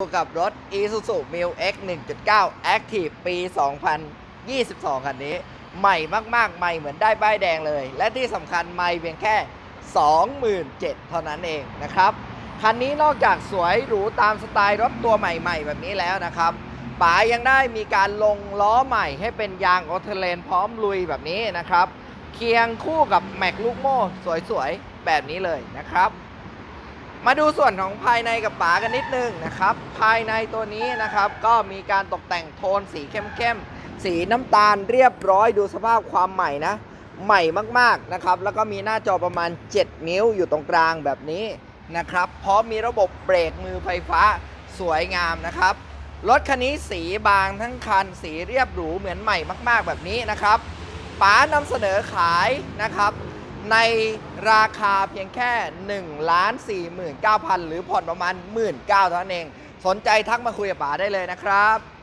คู่กับรถ Isuzu Mil X 1.9 Active ปี 2022 คันนี้ ใหม่มาก ๆ ใหม่เหมือนได้ป้ายแดงเลย และที่สำคัญใหม่เพียงแค่ 27,000 เท่านั้นเองนะครับ คันนี้นอกจากสวยหรูตามสไตล์รถตัวใหม่ ๆ แบบนี้แล้วนะครับป๋ายังได้มีการลงล้อใหม่ให้เป็นยางออเทเลนพร้อมลุยแบบนี้นะครับ เคียงคู่กับแม็กลูกโม่สวย ๆ แบบนี้เลยนะครับ มาดูส่วนของภายในกับป๋ากันนิดนึงนะครับ ภายในตัวนี้นะครับก็มีการตกแต่งโทนสีเข้มๆ สีน้ำตาลเรียบร้อยดูสภาพความใหม่นะ ใหม่มากๆนะครับ แล้วก็มีหน้าจอประมาณ 7 นิ้วอยู่ตรงกลางแบบนี้นะครับพร้อมมีระบบเบรกมือไฟฟ้าสวยงามนะครับ รถคันนี้สีบางทั้งคันสีเรียบหรูเหมือนใหม่มาก ๆ แบบนี้นะครับป๋านำเสนอขายนะครับ ในราคาเพียงแค่1ล้าน49,000 หรือผ่อนประมาณ 19,000เท่านั้นเอง สนใจทักมาคุยกับป๋าได้เลยนะครับ